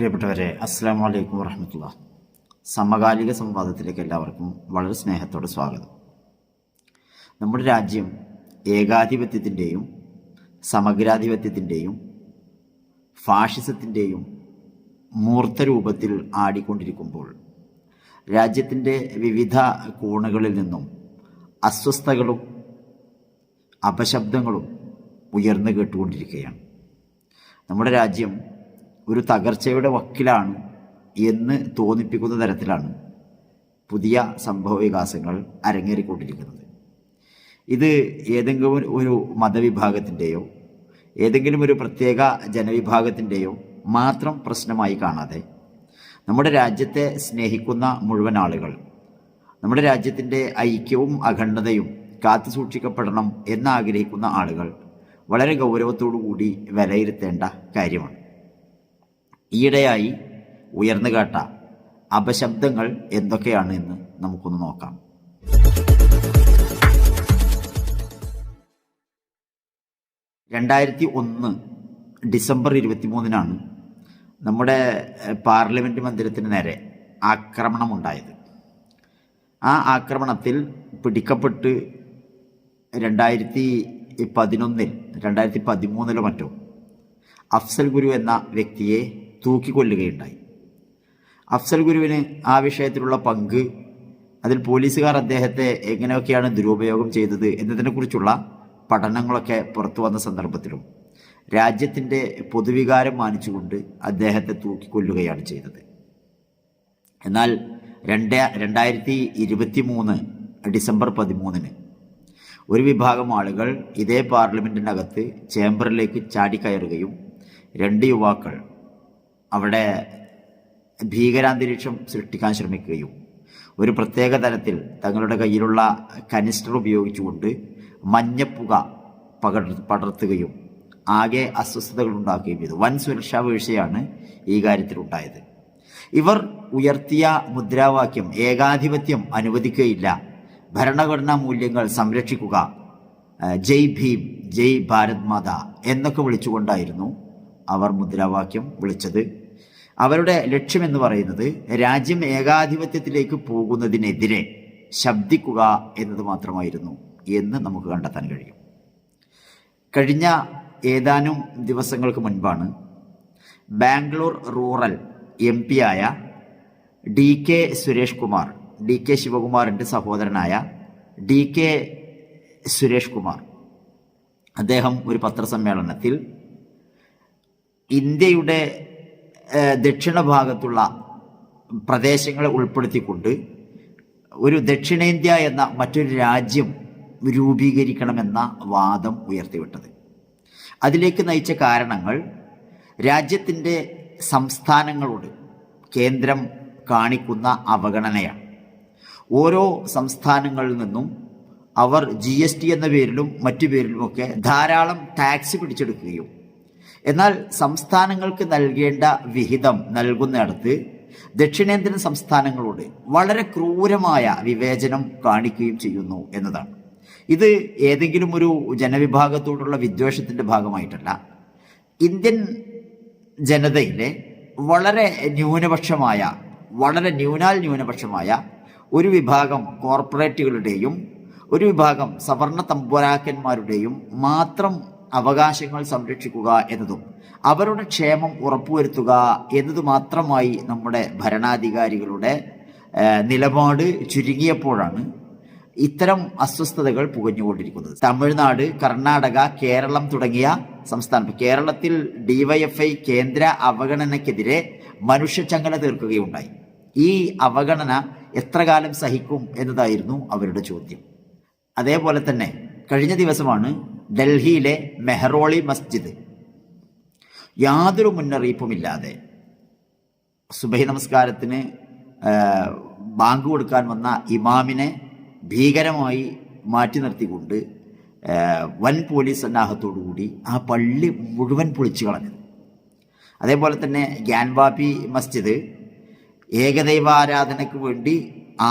പ്രിയപ്പെട്ടവരെ അസ്സാം വലൈക്കും വറഹമത്തുള്ള സമകാലിക സംവാദത്തിലേക്ക് എല്ലാവർക്കും വളരെ സ്നേഹത്തോടെ സ്വാഗതം. നമ്മുടെ രാജ്യം ഏകാധിപത്യത്തിന്റെയും സമഗ്രാധിപത്യത്തിന്റെയും ഫാഷിസത്തിന്റെയും മൂർത്തരൂപത്തിൽ ആടിക്കൊണ്ടിരിക്കുമ്പോൾ രാജ്യത്തിന്റെ വിവിധ കോണുകളിൽ നിന്നും അസ്വസ്ഥകളും അപശബ്ദങ്ങളും ഉയർന്നു കേട്ടുകൊണ്ടിരിക്കുകയാണ്. നമ്മുടെ രാജ്യം ഒരു തകർച്ചയുടെ വക്കിലാണ് എന്ന് തോന്നിപ്പിക്കുന്ന തരത്തിലാണ് പുതിയ സംഭവ വികാസങ്ങൾ അരങ്ങേറിക്കൊണ്ടിരിക്കുന്നത്. ഇത് ഏതെങ്കിലും ഒരു മതവിഭാഗത്തിന്റെയോ ഏതെങ്കിലും ഒരു പ്രത്യേക ജനവിഭാഗത്തിന്റെയോ മാത്രം പ്രശ്നമായി കാണാതെ നമ്മുടെ രാജ്യത്തെ സ്നേഹിക്കുന്ന മുഴുവൻ ആളുകൾ നമ്മുടെ രാജ്യത്തിന്റെ ഐക്യവും അഖണ്ഡതയും കാത്തു സൂക്ഷിക്കപ്പെടണം എന്നാഗ്രഹിക്കുന്ന ആളുകൾ വളരെ ഗൗരവത്തോടു കൂടി വിലയിരുത്തേണ്ട കാര്യമാണ്. ഈയിടെയായി ഉയർന്നു കേട്ട അപശബ്ദങ്ങൾ എന്തൊക്കെയാണ് എന്ന് നമുക്കൊന്ന് നോക്കാം. രണ്ടായിരത്തി ഒന്ന് ഡിസംബർ ഇരുപത്തിമൂന്നിനാണ് നമ്മുടെ പാർലമെന്റ് മന്ദിരത്തിന് നേരെ ആക്രമണമുണ്ടായത്. ആ ആക്രമണത്തിൽ പിടിക്കപ്പെട്ട് രണ്ടായിരത്തി പതിനൊന്നിൽ രണ്ടായിരത്തി പതിമൂന്നിലോ മറ്റോ അഫ്സൽ ഗുരു എന്ന വ്യക്തിയെ തൂക്കിക്കൊല്ലുകയുണ്ടായി. അഫ്സൽ ഗുരുവിന് ആ വിഷയത്തിലുള്ള പങ്ക് അതിൽ പോലീസുകാർ അദ്ദേഹത്തെ എങ്ങനെയൊക്കെയാണ് ദുരുപയോഗം ചെയ്തത് എന്നതിനെക്കുറിച്ചുള്ള പഠനങ്ങളൊക്കെ പുറത്തു വന്ന സന്ദർഭത്തിലും രാജ്യത്തിന്റെ പൊതുവികാരം മാനിച്ചുകൊണ്ട് അദ്ദേഹത്തെ തൂക്കിക്കൊല്ലുകയാണ് ചെയ്തത്. എന്നാൽ രണ്ട് രണ്ടായിരത്തി ഇരുപത്തി മൂന്ന് ഡിസംബർ പതിമൂന്നിന് ഒരു വിഭാഗം ആളുകൾ ഇതേ പാർലമെന്റിനകത്ത് ചേംബറിലേക്ക് ചാടിക്കയറുകയും രണ്ട് യുവാക്കൾ അവിടെ ഭീകരാന്തരീക്ഷം സൃഷ്ടിക്കാൻ ശ്രമിക്കുകയും ഒരു പ്രത്യേക തരത്തിൽ തങ്ങളുടെ കയ്യിലുള്ള കനിസ്റ്റർ ഉപയോഗിച്ചുകൊണ്ട് മഞ്ഞപ്പുക പകർ പടർത്തുകയും ആകെ അസ്വസ്ഥതകൾ ഉണ്ടാക്കുകയും ചെയ്തു. വൻ സുരക്ഷാ വീഴ്ചയാണ് ഈ കാര്യത്തിൽ ഉണ്ടായത് ഇവർ ഉയർത്തിയ മുദ്രാവാക്യം ഏകാധിപത്യം അനുവദിക്കുകയില്ല. ഭരണഘടനാ മൂല്യങ്ങൾ സംരക്ഷിക്കുക. ജയ് ഭീം ജയ് ഭാരത് മാത എന്നൊക്കെ വിളിച്ചുകൊണ്ടായിരുന്നു അവർ മുദ്രാവാക്യം വിളിച്ചത്. അവരുടെ ലക്ഷ്യമെന്ന് പറയുന്നത് രാജ്യം ഏകാധിപത്യത്തിലേക്ക് പോകുന്നതിനെതിരെ ശബ്ദിക്കുക എന്നത് മാത്രമായിരുന്നു എന്ന് നമുക്ക് കണ്ടെത്താൻ കഴിയും. കഴിഞ്ഞ ഏതാനും ദിവസങ്ങൾക്ക് മുൻപാണ് ബാംഗ്ലൂർ റൂറൽ എം പി ആയ D K Suresh Kumar D K ശിവകുമാറിന്റെ സഹോദരനായ ഡി കെ സുരേഷ് കുമാർ അദ്ദേഹം ഒരു പത്രസമ്മേളനത്തിൽ ഇന്ത്യയുടെ ദക്ഷിണ ഭാഗത്തുള്ള പ്രദേശങ്ങളെ ഉൾപ്പെടുത്തിക്കൊണ്ട് ഒരു ദക്ഷിണേന്ത്യ എന്ന മറ്റൊരു രാജ്യം രൂപീകരിക്കണമെന്ന വാദം ഉയർത്തിവിട്ടത്. അതിലേക്ക് നയിച്ച കാരണങ്ങൾ രാജ്യത്തിന്റെ സംസ്ഥാനങ്ങളോട് കേന്ദ്രം കാണിക്കുന്ന അവഗണനയാണ്. ഓരോ സംസ്ഥാനങ്ങളിൽ നിന്നും അവർ ജി എന്ന പേരിലും മറ്റു പേരിലുമൊക്കെ ധാരാളം ടാക്സ് പിടിച്ചെടുക്കുകയും എന്നാൽ സംസ്ഥാനങ്ങൾക്ക് നൽകേണ്ട വിഹിതം നൽകുന്നിടത്ത് ദക്ഷിണേന്ത്യൻ സംസ്ഥാനങ്ങളോട് വളരെ ക്രൂരമായ വിവേചനം കാണിക്കുകയും ചെയ്യുന്നു എന്നതാണ്. ഇത് ഏതെങ്കിലും ഒരു ജനവിഭാഗത്തോടുള്ള വിദ്വേഷത്തിന്റെ ഭാഗമായിട്ടല്ല. ഇന്ത്യൻ ജനതയിലെ വളരെ ന്യൂനപക്ഷമായ വളരെ ന്യൂനാൽ ന്യൂനപക്ഷമായ ഒരു വിഭാഗം കോർപ്പറേറ്റുകളുടെയും ഒരു വിഭാഗം സവർണ തമ്പുരാക്കന്മാരുടെയും മാത്രം അവകാശങ്ങൾ സംരക്ഷിക്കുക എന്നതും അവരുടെ ക്ഷേമം ഉറപ്പുവരുത്തുക എന്നത് മാത്രമായി നമ്മുടെ ഭരണാധികാരികളുടെ നിലപാട് ചുരുങ്ങിയപ്പോഴാണ് ഇത്തരം അസ്വസ്ഥതകൾ പുകഞ്ഞുകൊണ്ടിരിക്കുന്നത്. തമിഴ്നാട് കർണാടക കേരളം തുടങ്ങിയ സംസ്ഥാനം. കേരളത്തിൽ ഡിവൈഎഫ്ഐ കേന്ദ്ര അവഗണനയ്ക്കെതിരെ മനുഷ്യചങ്ങല തീർക്കുകയുണ്ടായി. ഈ അവഗണന എത്ര കാലം സഹിക്കും എന്നതായിരുന്നു അവരുടെ ചോദ്യം. അതേപോലെ തന്നെ കഴിഞ്ഞ ദിവസമാണ് ഡൽഹിയിലെ മെഹ്റോളി മസ്ജിദ്. യാതൊരു മുന്നറിയിപ്പുമില്ലാതെ സുബഹി നമസ്കാരത്തിന് ബാങ്ക് കൊടുക്കാൻ വന്ന ഇമാമിനെ ഭീകരമായി മാറ്റി നിർത്തിക്കൊണ്ട് വൻ പോലീസ് സന്നാഹത്തോടുകൂടി ആ പള്ളി മുഴുവൻ പൊളിച്ചു കളഞ്ഞത്. അതേപോലെ തന്നെ ഗ്യാൻവാപി മസ്ജിദ് ഏകദൈവാരാധനയ്ക്ക് വേണ്ടി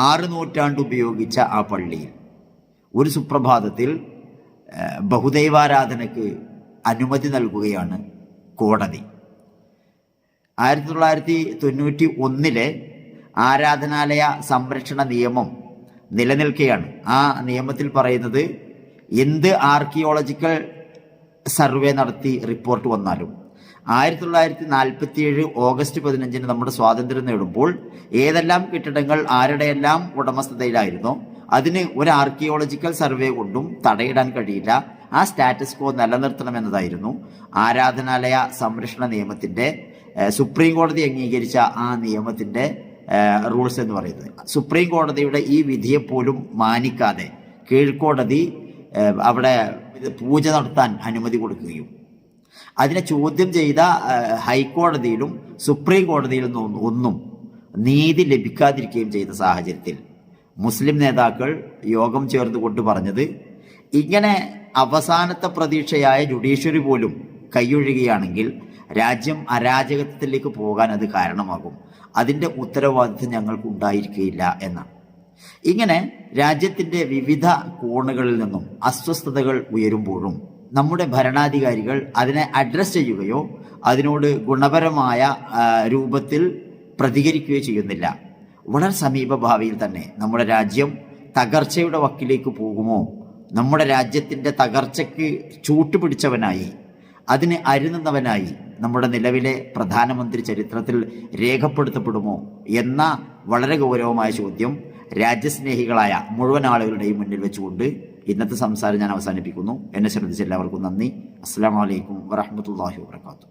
ആറ് നൂറ്റാണ്ട് ഉപയോഗിച്ച ആ പള്ളിയിൽ ഒരു സുപ്രഭാതത്തിൽ ബഹുദൈവാരാധനയ്ക്ക് അനുമതി നൽകുകയാണ് കോടതി. ആയിരത്തി തൊള്ളായിരത്തി തൊണ്ണൂറ്റി ഒന്നിലെ ആരാധനാലയ സംരക്ഷണ നിയമം നിലനിൽക്കുകയാണ് ആ നിയമത്തിൽ പറയുന്നത് എന്ത് ആർക്കിയോളജിക്കൽ സർവേ നടത്തി റിപ്പോർട്ട് വന്നാലും ആയിരത്തി തൊള്ളായിരത്തി നാൽപ്പത്തി ഏഴ് ഓഗസ്റ്റ് പതിനഞ്ചിന് നമ്മുടെ സ്വാതന്ത്ര്യം നേടുമ്പോൾ ഏതെല്ലാം കെട്ടിടങ്ങൾ ആരുടെയെല്ലാം ഉടമസ്ഥതയിലായിരുന്നോ? അതിന് ഒരു ആർക്കിയോളജിക്കൽ സർവേ കൊണ്ടും തടയിടാൻ കഴിയില്ല. ആ സ്റ്റാറ്റസ് കോ നിലനിർത്തണമെന്നതായിരുന്നു. ആരാധനാലയ സംരക്ഷണ നിയമത്തിന്റെ സുപ്രീം കോടതി അംഗീകരിച്ച ആ നിയമത്തിന്റെ റൂൾസ് എന്ന് പറയുന്നത്. സുപ്രീം കോടതിയുടെ ഈ വിധിയെ പോലും മാനിക്കാതെ കീഴ്ക്കോടതി അവിടെ പൂജ നടത്താൻ അനുമതി കൊടുക്കുകയും അതിനെ ചോദ്യം ചെയ്ത ഹൈക്കോടതിയിലും സുപ്രീം കോടതിയിലും ഒന്നും നീതി ലഭിക്കാതിരിക്കുകയും ചെയ്ത സാഹചര്യത്തിൽ മുസ്ലിം നേതാക്കൾ യോഗം ചേർന്നുകൊണ്ട് പറഞ്ഞത് ഇങ്ങനെ അവസാനത്തെ പ്രതീക്ഷയായ ജുഡീഷ്യറി പോലും കൈയൊഴുകുകയാണെങ്കിൽ രാജ്യം അരാജകത്വത്തിലേക്ക് പോകാൻ അത് കാരണമാകും. അതിന്റെ ഉത്തരവാദിത്വം ഞങ്ങൾക്ക് ഉണ്ടായിരിക്കുകയില്ല എന്നാണ്. ഇങ്ങനെ രാജ്യത്തിന്റെ വിവിധ കോണുകളിൽ നിന്നും അസ്വസ്ഥതകൾ ഉയരുമ്പോഴും നമ്മുടെ ഭരണാധികാരികൾ അതിനെ അഡ്രസ്സ് ചെയ്യുകയോ അതിനോട് ഗുണപരമായ രൂപത്തിൽ പ്രതികരിക്കുകയോ ചെയ്യുന്നില്ല. വളരെ സമീപഭാവിയിൽ തന്നെ നമ്മുടെ രാജ്യം തകർച്ചയുടെ വക്കിലേക്ക് പോകുമോ? നമ്മുടെ രാജ്യത്തിന്റെ തകർച്ചയ്ക്ക് ചൂട്ടുപിടിച്ചവനായി അതിന് അരുന്നുന്നവനായി നമ്മുടെ നിലവിലെ പ്രധാനമന്ത്രി ചരിത്രത്തിൽ രേഖപ്പെടുത്തപ്പെടുമോ എന്ന വളരെ ഗൗരവമായ ചോദ്യം രാജ്യസ്നേഹികളായ മുഴുവൻ ആളുകളുടെയും മുന്നിൽ വെച്ചുകൊണ്ട് ഇന്നത്തെ സംസാരം ഞാൻ അവസാനിപ്പിക്കുന്നു. എന്നെ ശ്രദ്ധിച്ച എല്ലാവർക്കും നന്ദി. അസ്സാം വലൈക്കും വറഹമത്തല്ലാഹി വാത്തു